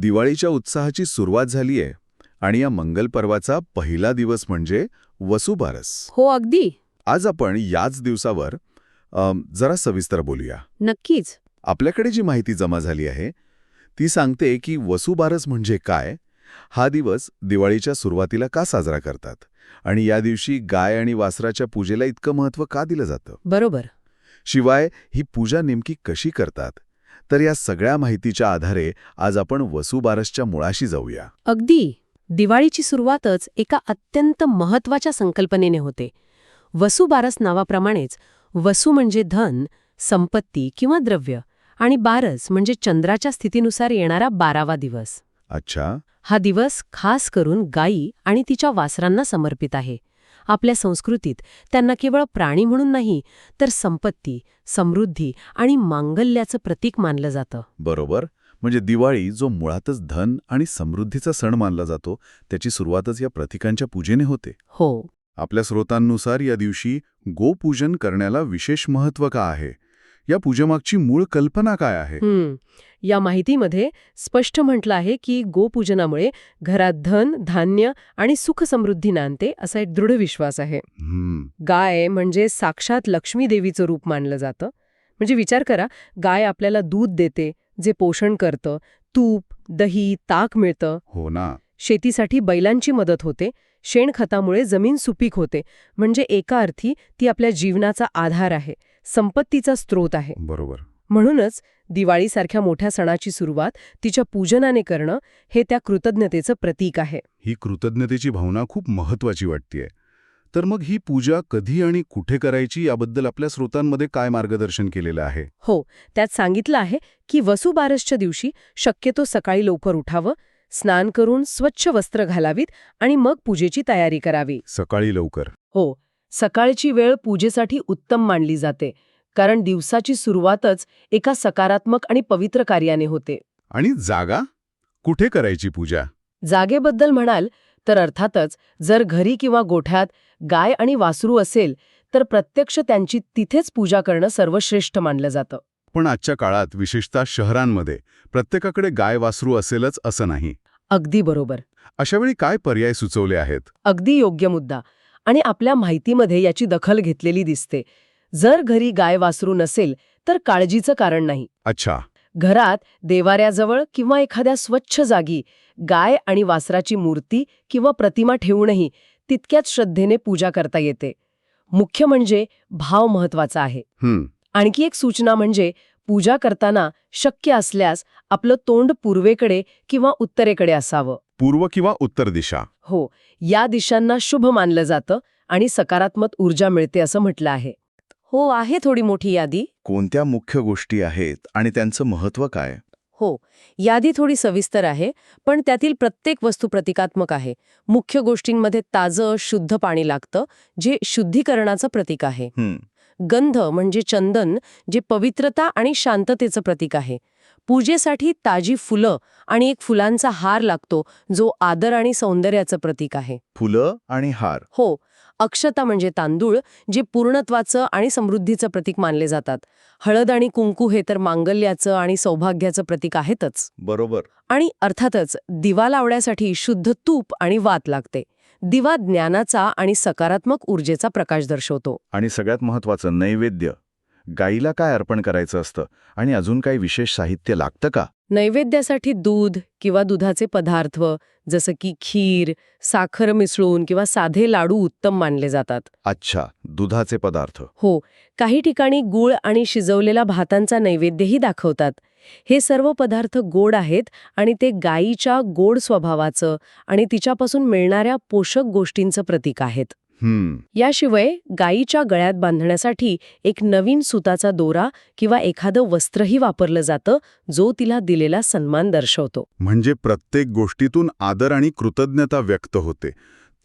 दिवाळीच्या उत्साहाची सुरुवात झालीये आणि या मंगल पर्वाचा पहिला दिवस म्हणजे वसुबारस हो अगदी. आज आपण याच दिवसावर अम, जरा सविस्तर बोलूया. नक्कीच. आपल्याकडे जी माहिती जमा झाली आहे ती सांगते की वसुबारस म्हणजे काय? हा दिवस दिवाळीच्या सुरुवातीला का साजरा करतात? आणि या दिवशी गाय आणि वासराच्या पूजेला इतकं महत्त्व का दिलं जातं? बरोबर. शिवाय ही पूजा नेमकी कशी करतात? तर या सगळ्या माहितीच्या आधारे आज आपण वसुबारसच्या मुळाशी जाऊया. अगदी. दिवाळीची सुरुवातच एका अत्यंत महत्त्वाच्या संकल्पनेने होते. वसुबारस नावाप्रमाणेच वसु म्हणजे धन संपत्ती किंवा द्रव्य आणि बारस म्हणजे चंद्राच्या स्थितीनुसार येणारा बारावा दिवस. अच्छा. हा दिवस खास करून गायी आणि तिच्या वासरांना समर्पित आहे. आपल्या संस्कृतीत त्यांना केवळ प्राणी म्हणून नाही तर संपत्ती समृद्धी आणि मांगल्याचं प्रतीक मानलं जातं. बरोबर. म्हणजे दिवाळी जो मुळातच धन आणि समृद्धीचा सण मानला जातो त्याची सुरुवातच या प्रतिकांच्या पूजेने होते. हो. आपल्या स्रोतांनुसार या दिवशी गोपूजन करण्याला विशेष महत्त्व का आहे? या पूजेमागची मूळ कल्पना काय आहे. या माहितीमध्ये स्पष्ट म्हटलं आहे की गोपूजनामुळे घरात धन धान्य आणि सुख समृद्धी नांदते असा एक दृढ विश्वास आहे. गाय म्हणजे साक्षात लक्ष्मी देवीचं रूप मानलं जातं. म्हणजे विचार करा गाय आपल्याला दूध देते जे पोषण करतं तूप दही ताक मिळतं. हो ना. शेतीसाठी बैलांची मदत होते शेणखतामुळे जमीन सुपीक होते. म्हणजे एका अर्थी ती आपल्या जीवनाचा आधार आहे. संपत्तीचा स्रोत आहे. बरोबर. म्हणूनच दिवाळीसारख्या मोठ्या सणाची सुरुवात तिच्या पूजनाने करणं हे त्या कृतज्ञतेचं प्रतीक आहे. ही कृतज्ञतेची भावना खूप महत्वाची वाटतेय. तर मग ही पूजा कधी आणि कुठे करायची याबद्दल आपल्या स्रोतांमध्ये काय मार्गदर्शन केलेलं आहे? हो त्यात सांगितलं आहे की वसुबारसच्या दिवशी शक्यतो सकाळी लवकर उठावं स्नान करून स्वच्छ वस्त्र घालावीत आणि मग पूजेची तयारी करावी. सकाळी लवकर. हो सकाळची वेळ पूजेसाठी उत्तम मानली जाते. कारण दिवसाची सुरुवातच एका सकारात्मक आणि पवित्र कार्याने होते. आणि जागा? कुठे करायची पूजा? जागेबद्दल म्हणाल तर अर्थातच जर घरी किंवा गोठ्यात गाय आणि वासरू असेल तर प्रत्यक्ष त्यांची तिथेच पूजा करणं सर्वश्रेष्ठ मानलं जातं. पण आजच्या काळात विशेषतः शहरांमध्ये प्रत्येकाकडे गाय वासरू असेलच असं नाही. अगदी बरोबर. अशावेळी काय पर्याय सुचवले आहेत? अगदी योग्य मुद्दा. आणि आपल्या माहितीमध्ये याची दखल घेतलेली दिसते. जर घरी गाय वासरू नसेल तर काळजीचं कारण नाही. अच्छा. घरात देवाऱ्याजवळ किंवा एखाद्या स्वच्छ जागी गाय आणि वासराची मूर्ती किंवा प्रतिमा ठेवूनही तितक्याच श्रद्धेने पूजा करता येते. मुख्य म्हणजे भाव महत्त्वाचा आहे. आणखी एक सूचना म्हणजे पूजा करताना शक्य असल्यास आपलं तोंड पूर्वेकडे किंवा उत्तरेकडे असावं. पूर्व किंवा उत्तर दिशा? हो या दिशांना शुभ मानलं जातं आणि सकारात्मक ऊर्जा मिळते असं म्हटलं आहे. हो आहे थोडी मोठी यादी. कोणत्या मुख्य गोष्टी आहेत आणि त्यांचं महत्त्व काय? हो यादी थोडी सविस्तर आहे पण त्यातील प्रत्येक वस्तू प्रतिकात्मक आहे. मुख्य गोष्टींमध्ये ताजं शुद्ध पाणी लागतं जे शुद्धीकरणाचं प्रतीक आहे. गंध म्हणजे चंदन जे पवित्रता आणि शांततेचं प्रतीक आहे. पूजेसाठी ताजी फुलं आणि एक फुलांचा हार लागतो जो आदर आणि सौंदर्याचं प्रतीक आहे. फुलं आणि हार. हो अक्षता म्हणजे तांदूळ जे पूर्णत्वाचं आणि समृद्धीचं प्रतीक मानले जातात. हळद आणि कुंकू हे तर मांगल्याचं आणि सौभाग्याचं प्रतीक आहेतच. बरोबर. आणि अर्थातच दिवा लावण्यासाठी शुद्ध तूप आणि वात लागते. दिवा ज्ञानाचा आणि सकारात्मक ऊर्जेचा प्रकाश दर्शवतो. आणि सगळ्यात महत्त्वाचं नैवेद्य. गाईला काय अर्पण करायचं असतं? आणि अजून काही विशेष साहित्य लागतं का? नैवेद्यासाठी दूध किंवा दुधाचे पदार्थ जसं की खीर साखर मिसळून किंवा साधे लाडू उत्तम मानले जातात. अच्छा दुधाचे पदार्थ. हो काही ठिकाणी गूळ आणि शिजवलेला भातांचा नैवेद्यही दाखवतात. हे सर्व पदार्थ गोड आहेत आणि ते गायीच्या गोड स्वभावाचं आणि तिच्यापासून मिळणाऱ्या पोषक गोष्टींचं प्रतीक आहेत. याशिवाय गायीच्या गळ्यात बांधण्यासाठी एक नवीन सुताचा दोरा किंवा एखादं वस्त्रही वापरलं जातं जो तिला दिलेला सन्मान दर्शवतो. म्हणजे प्रत्येक गोष्टीतून आदर आणि कृतज्ञता व्यक्त होते.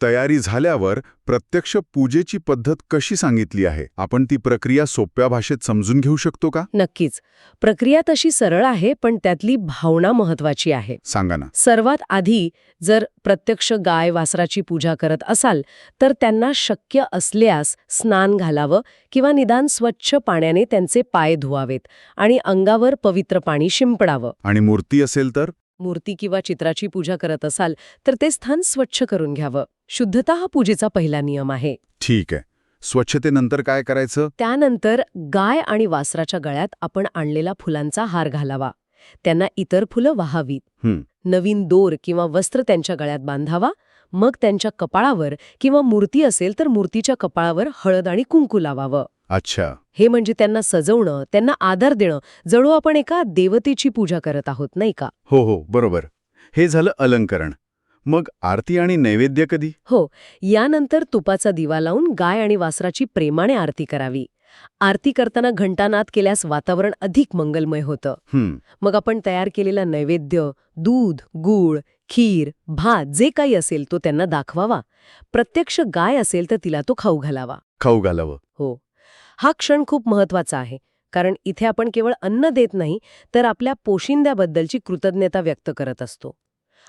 तयारी झाल्यावर प्रत्यक्ष पूजेची पद्धत कशी सांगितली आहे? आपण ती प्रक्रिया सोप्या भाषेत समजून घेऊ शकतो का? नक्कीच. प्रक्रिया तशी सरळ आहे पण त्यातली भावना महत्वाची आहे. सांगा ना. सर्वात आधी जर प्रत्यक्ष गाय वासराची पूजा करत असाल तर त्यांना शक्य असल्यास स्नान घालावं किंवा निदान स्वच्छ पाण्याने त्यांचे पाय धुवावेत आणि अंगावर पवित्र पाणी शिंपडावं. आणि मूर्ती असेल तर? मूर्ती किंवा चित्राची पूजा करत असाल तर ते स्थान स्वच्छ करून घ्यावं. शुद्धता हा पूजेचा पहिला नियम आहे. ठीक आहे. स्वच्छतेनंतर काय करायचं? त्यानंतर गाय आणि वासराच्या गळ्यात आपण आणलेला फुलांचा हार घालावा. त्यांना इतर फुलं वाहावीत. नवीन दोर किंवा वस्त्र त्यांच्या गळ्यात बांधावा. मग त्यांच्या कपाळावर किंवा मूर्ती असेल तर मूर्तीच्या कपाळावर हळद आणि कुंकू लावावं. अच्छा. हे म्हणजे त्यांना सजवणं त्यांना आदर देणं जणू आपण एका देवतेची पूजा करत आहोत नाही का? हो हो बरोबर. हे झालं अलंकरण. मग आरती आणि नैवेद्य कधी? हो यानंतर तुपाचा दिवा लावून गाय आणि वासराची प्रेमाने आरती करावी. आरती करताना घंटानाद केल्यास वातावरण अधिक मंगलमय होतं. मग आपण तयार केलेला नैवेद्य दूध गूळ खीर भात जे काही असेल तो त्यांना दाखवावा. प्रत्यक्ष गाय असेल तर तिला तो खाऊ घालावा. खाऊ घालावं. हो. हा क्षण खूप महत्त्वाचा आहे. कारण इथे आपण केवळ अन्न देत नाही तर आपल्या पोशिंद्याबद्दलची कृतज्ञता व्यक्त करत असतो.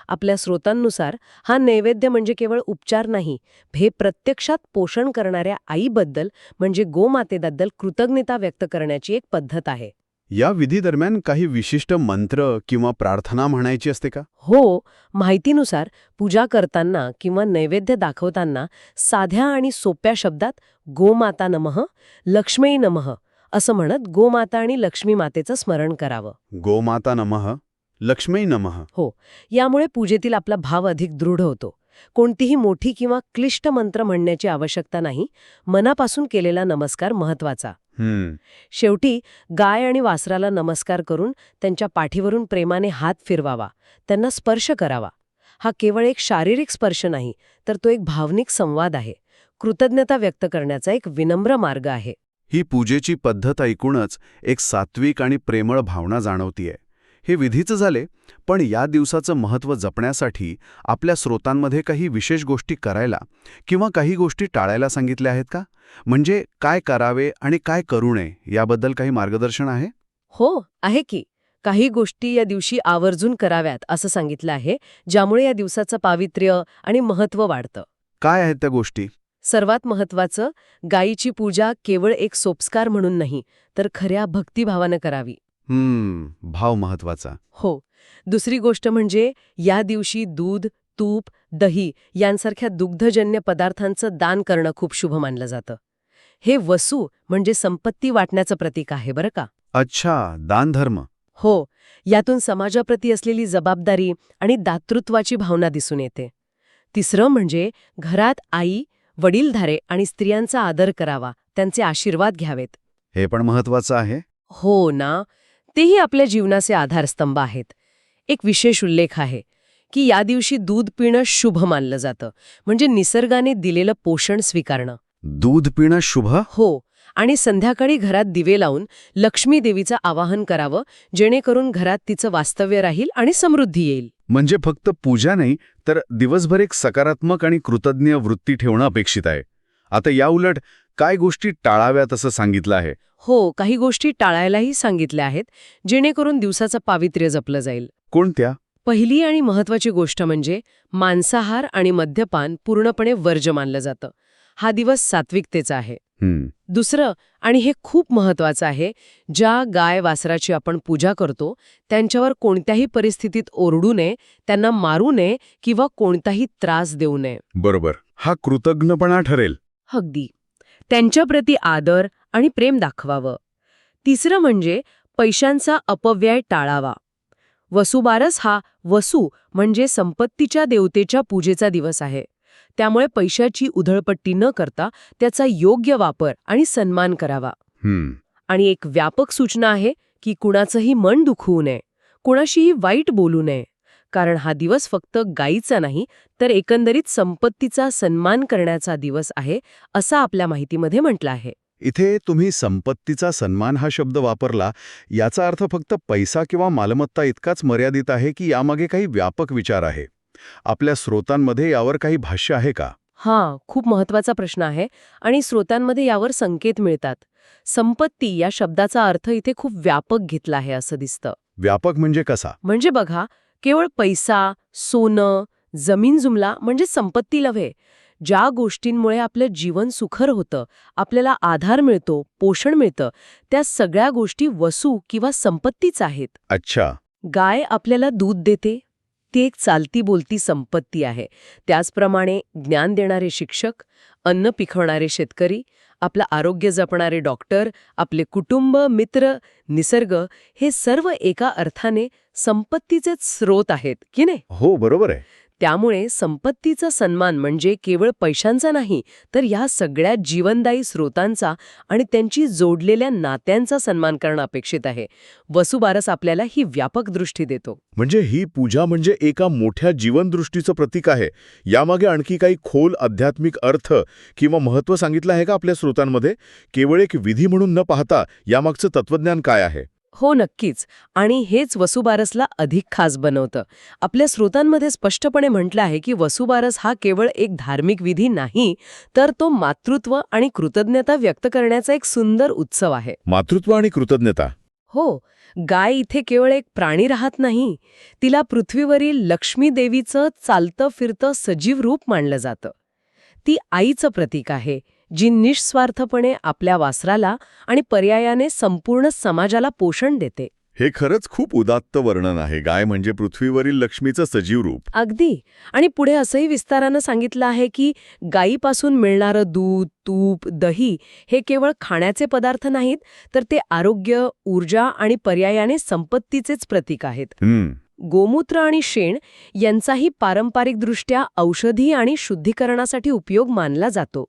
आपल्या स्रोतांनुसार हा नैवेद्य म्हणजे केवळ उपचार नाही हे प्रत्यक्षात पोषण करणाऱ्या आईबद्दल म्हणजे गोमातेबद्दल कृतज्ञता व्यक्त करण्याची एक पद्धत आहे. या विधी दरम्यान काही विशिष्ट मंत्र किंवा प्रार्थना म्हणायची असते का? हो माहितीनुसार पूजा करताना किंवा नैवेद्य दाखवताना साध्या आणि सोप्या शब्दात गोमाता नमः लक्ष्मी नमः असं म्हणत गोमाता आणि लक्ष्मी मातेचं स्मरण करावं. गोमाता नमः लक्ष्मी नमः. यामुळे पूजेतील आपला भाव अधिक दृढ होतो. कोणतीही मोठी किंवा क्लिष्ट मंत्र म्हणण्याची आवश्यकता नाही. मनापासून केलेला नमस्कार महत्त्वाचा हं, शेवटी गाय आणि वासराला नमस्कार करून त्यांच्या पाठीवरून प्रेमाने हात फिरवावा त्यांना स्पर्श करावा. हा केवळ एक शारीरिक स्पर्श नाही तर तो एक भावनिक संवाद आहे. कृतज्ञता व्यक्त करण्याचा एक विनम्र मार्ग आहे. ही पूजेची पद्धत ऐकूनच एक सात्विक आणि प्रेमळ भावना जाणवतीये. हे विधीचं झाले पण या दिवसाचं महत्त्व जपण्यासाठी आपल्या स्रोतांमध्ये काही विशेष गोष्टी करायला किंवा काही गोष्टी टाळायला सांगितल्या आहेत का? म्हणजे काय करावे आणि काय करू नये याबद्दल काही मार्गदर्शन आहे? हो आहे की. काही गोष्टी या दिवशी आवर्जून कराव्यात असं सांगितलं आहे ज्यामुळे या दिवसाचं पावित्र्य आणि महत्त्व वाढतं. काय आहेत त्या गोष्टी? सर्वात महत्वाचं गायीची पूजा केवळ एक सोपस्कार म्हणून नाही तर खऱ्या भक्तिभावानं करावी. हम्म भाव महत्त्वाचा. हो. दुसरी गोष्ट म्हणजे या दिवशी दूध तूप दही यांसारख्या दुग्धजन्य पदार्थांचं दान करणं खूप शुभ मानलं जातं. हे वसू म्हणजे संपत्ती वाटण्याचं प्रतीक आहे बरं का? अच्छा दानधर्म. हो. यातून समाजाप्रती असलेली जबाबदारी आणि दातृत्वाची भावना दिसून येते. तिसरं म्हणजे घरात आई वडीलधारे आणि स्त्रियांचा आदर करावा त्यांचे आशीर्वाद घ्यावेत. हे पण महत्वाचं आहे? हो ना. तेही आपल्या जीवनाचे आधारस्तंभ आहेत. एक विशेष उल्लेख आहे की या दिवशी दूध पिणं शुभ मानलं जातं म्हणजे निसर्गाने दिलेलं पोषण स्वीकारणं. दूध पिणं शुभ? हो आणि संध्याकाळी घरात दिवे लावून लक्ष्मी देवीचं आवाहन करावं जेणेकरून घरात तिचं वास्तव्य राहील आणि समृद्धी येईल. म्हणजे फक्त पूजा नाही तर दिवसभर एक सकारात्मक आणि कृतज्ञ वृत्ती ठेवणं अपेक्षित आहे. आता या उलट काय गोष्टी टाळाव्यात असं सांगितलं आहे? हो काही गोष्टी टाळायलाही सांगितल्या आहेत जेणेकरून दिवसाचं पावित्र्य जपलं जाईल. कोणत्या? पहिली आणि महत्वाची गोष्ट म्हणजे मांसाहार आणि मद्यपान पूर्णपणे वर्ज मानलं जातं. हा दिवस सात्विकतेचा आहे. दुसरं आणि हे खूप महत्वाचं आहे ज्या गाय वासराची आपण पूजा करतो त्यांच्यावर कोणत्याही परिस्थितीत ओरडू नये त्यांना मारू नये किंवा कोणताही त्रास देऊ नये. बरोबर. हा कृतज्ञपणा ठरेल. अगदी. त्यांच्याप्रती आदर आणि प्रेम दाखवावं. तिसरं म्हणजे पैशांचा अपव्यय टाळावा. वसुबारस हा वसू म्हणजे संपत्तीच्या देवतेच्या पूजेचा दिवस आहे. त्यामुळे पैशाची उधळपट्टी न करता त्याचा योग्य वापर आणि सन्मान करावा. हम्म. आणि एक व्यापक सूचना आहे की कुणाचंही मन दुखवू नये कुणाशीही वाईट बोलू नये. कारण हा दिवस फक्त गायीचा नाही तर एकंदरीत संपत्तीचा सन्मान करण्याचा दिवस आहे असं आपल्या माहितीमध्ये म्हटलं आहे. इथे तुम्ही संपत्तीचा सन्मान हा शब्द वापरला याचा अर्थ फक्त पैसा किंवा मालमत्ता इतकाच मर्यादित आहे की यामागे काही व्यापक विचार आहे. आपल्या स्रोतांमध्ये यावर काही भाष्य आहे का? हां खूप महत्त्वाचा प्रश्न आहे आणि स्रोतांमध्ये यावर संकेत मिळतात. संपत्ती या शब्दाचा अर्थ इथे खूप व्यापक घेतला आहे असं दिसतं. व्यापक म्हणजे कसा? म्हणजे बघा केवळ पैसा सोनं जमीन जुमला म्हणजे संपत्ती लव्हे. ज्या गोष्टींमुळे आपलं जीवन सुखर होतं आपल्याला आधार मिळतो पोषण मिळतं त्या सगळ्या गोष्टी वसू किंवा संपत्तीच आहेत. अच्छा. गाय आपल्याला दूध देते ती एक चालती बोलती संपत्ती आहे. त्याचप्रमाणे ज्ञान देणारे शिक्षक अन्न पिकवणारे शेतकरी आपलं आरोग्य जपणारे डॉक्टर आपले कुटुंब मित्र निसर्ग हे सर्व एका अर्थाने संपत्तीचेच स्रोत आहेत की नाही? हो बरोबर आहे. त्यामुळे संपत्तीचा सन्मान म्हणजे केवळ पैशांचा नाही तर या सगळ्या जीवनदायी स्रोतांचा आणि त्यांची जोडलेल्या नात्यांचा सन्मान करणं अपेक्षित आहे. वसुबारस आपल्याला ही व्यापक दृष्टी देतो. म्हणजे ही पूजा म्हणजे एका मोठ्या जीवनदृष्टीचं प्रतीक आहे. यामागे आणखी काही खोल आध्यात्मिक अर्थ किंवा महत्त्व सांगितलं आहे का आपल्या स्रोतांमध्ये? केवळ एक विधी म्हणून न पाहता यामागचं तत्वज्ञान काय आहे? हो नक्कीच. आणि हेच वसुबारसला अधिक खास बनवतं. आपल्या स्रोतांमध्ये स्पष्टपणे म्हटलं आहे की वसुबारस हा केवळ एक धार्मिक विधी नाही तर तो मातृत्व आणि कृतज्ञता व्यक्त करण्याचा एक सुंदर उत्सव आहे. मातृत्व आणि कृतज्ञता? हो. गाय इथे केवळ एक प्राणी राहत नाही तिला पृथ्वीवरील लक्ष्मी देवीचं चालतं फिरतं सजीव रूप मानलं जातं. ती आईचं प्रतीक आहे. जी निस्वार्थपणे आपल्या वासराला आणि पर्यायाने संपूर्ण समाजाला पोषण देते. हे खरंच खूप उदात्त वर्णन आहे. गाय म्हणजे पृथ्वीवरील लक्ष्मीचं सजीव रूप. अगदी. आणि पुढे असंही विस्तारानं सांगितलं आहे की गायीपासून मिळणारं दूध तूप दही हे केवळ खाण्याचे पदार्थ नाहीत तर ते आरोग्य ऊर्जा आणि पर्यायाने संपत्तीचेच प्रतीक आहेत. गोमूत्र आणि शेण यांचाही पारंपरिकदृष्ट्या औषधी आणि शुद्धीकरणासाठी उपयोग मानला जातो.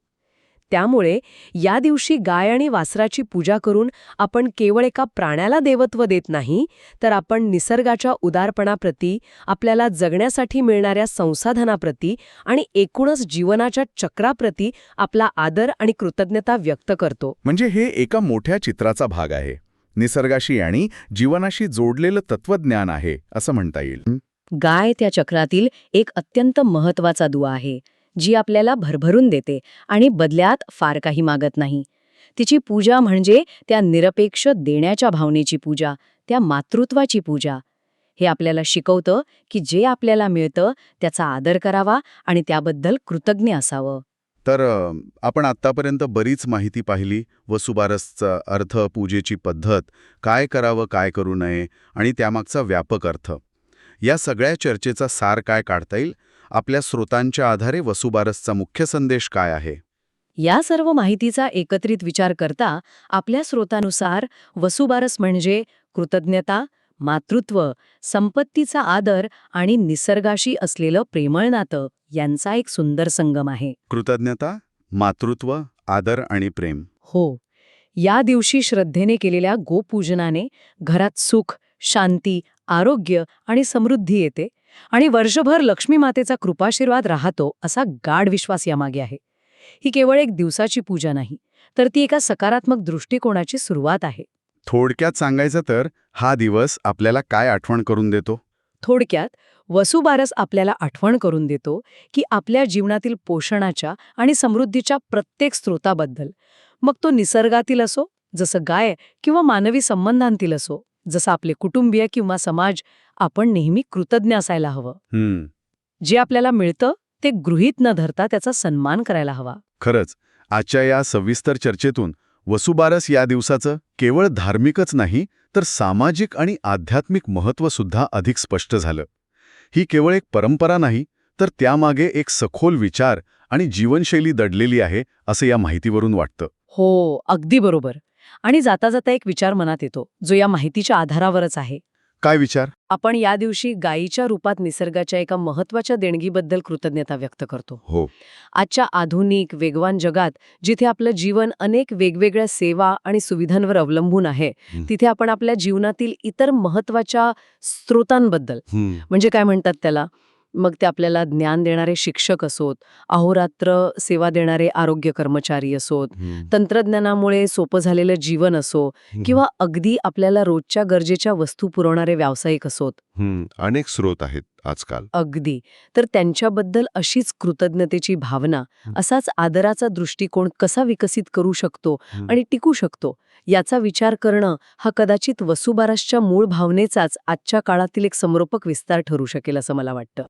त्यामुळे या दिवशी गाय आणि वासराची पूजा करून आपण केवळ एका प्राण्याला देवत्व देत नाही तर आपण निसर्गाच्या उदारपणाप्रती आपल्याला जगण्यासाठी मिळणाऱ्या संसाधनाप्रती आणि एकूणच जीवनाच्या चक्राप्रती आपला आदर आणि कृतज्ञता व्यक्त करतो. म्हणजे हे एका मोठ्या चित्राचा भाग आहे. निसर्गाशी आणि जीवनाशी जोडलेलं तत्वज्ञान आहे असं म्हणता येईल. गाय त्या चक्रातील एक अत्यंत महत्त्वाचा दुवा आहे. जी आपल्याला भरभरून देते आणि बदल्यात फार काही मागत नाही. तिची पूजा म्हणजे त्या निरपेक्ष देण्याच्या भावनेची पूजा त्या मातृत्वाची पूजा. हे आपल्याला शिकवतं की जे आपल्याला मिळतं त्याचा आदर करावा आणि त्याबद्दल कृतज्ञ असावं. तर आपण आत्तापर्यंत बरीच माहिती पाहिली वसुबारसचा अर्थ पूजेची पद्धत काय करावं काय करू नये आणि त्यामागचा व्यापक अर्थ. या सगळ्या चर्चेचा सार काय काढता येईल? आपल्या स्रोतांच्या आधारे वसुबारसचा मुख्य संदेश काय आहे? या सर्व माहितीचा एकत्रित विचार करता आपल्या स्रोतानुसार वसुबारस म्हणजे कृतज्ञता मातृत्व संपत्तीचा आदर आणि निसर्गाशी असलेलं प्रेमळ नातं यांचा एक सुंदर संगम आहे. कृतज्ञता मातृत्व आदर आणि प्रेम. हो. या दिवशी श्रद्धेने केलेल्या गोपूजनाने घरात सुख शांती आरोग्य आणि समृद्धी येते. आणि वर्षभर लक्ष्मी मातेचा कृपाशीर्वाद राहतो असा गाढ विश्वास यामागे आहे. ही केवळ एक दिवसाची पूजा नाही तर ती एका सकारात्मक दृष्टिकोनाची सुरुवात आहे. थोडक्यात सांगायचं तर हा दिवस आपल्याला काय आठवण करून देतो? थोडक्यात वसुबारस आपल्याला आठवण करून देतो की आपल्या जीवनातील पोषणाच्या आणि समृद्धीच्या प्रत्येक स्रोताबद्दल. मग तो निसर्गातील असो जसं गाय किंवा मानवी संबंधांतील असो. जसं आपले कुटुंबीय किंवा समाज आपण नेहमी कृतज्ञ असायला हवं. जे आपल्याला मिळतं ते गृहीत न धरता त्याचा सन्मान करायला हवा. खरंच आजच्या या सविस्तर चर्चेतून वसुबारस या दिवसाचं केवळ धार्मिकच नाही तर सामाजिक आणि आध्यात्मिक महत्त्व सुद्धा अधिक स्पष्ट झालं. ही केवळ एक परंपरा नाही तर त्यामागे एक सखोल विचार आणि जीवनशैली दडलेली आहे असं या माहितीवरून वाटतं. हो अगदी बरोबर. आणि जाता जाता एक विचार मनात येतो जो या माहितीच्या आधारावरच आहे. काय विचार? आपण या दिवशी गायीच्या रूपात निसर्गाच्या एका महत्त्वाच्या देणगीबद्दल कृतज्ञता व्यक्त करतो. हो. आजच्या आधुनिक वेगवान जगात जिथे आपलं जीवन अनेक वेगवेगळ्या सेवा आणि सुविधांवर अवलंबून आहे. तिथे आपण आपल्या जीवनातील इतर महत्त्वाच्या स्रोतांबद्दल म्हणजे काय म्हणतात त्याला? मग ते आपल्याला ज्ञान देणारे शिक्षक असोत अहोरात्र सेवा देणारे आरोग्य कर्मचारी असोत तंत्रज्ञानामुळे सोपं झालेलं जीवन असो किंवा अगदी आपल्याला रोजच्या गरजेच्या वस्तू पुरवणारे व्यावसायिक असोत. अनेक स्रोत आहेत आजकाल. अगदी. तर त्यांच्याबद्दल अशीच कृतज्ञतेची भावना असाच आदराचा दृष्टिकोन कसा विकसित करू शकतो आणि टिकू शकतो याचा विचार करणं हा कदाचित वसुबारसच्या मूळ भावनेचाच आजच्या काळातील एक समरोपक विस्तार ठरू शकेल असं मला वाटतं.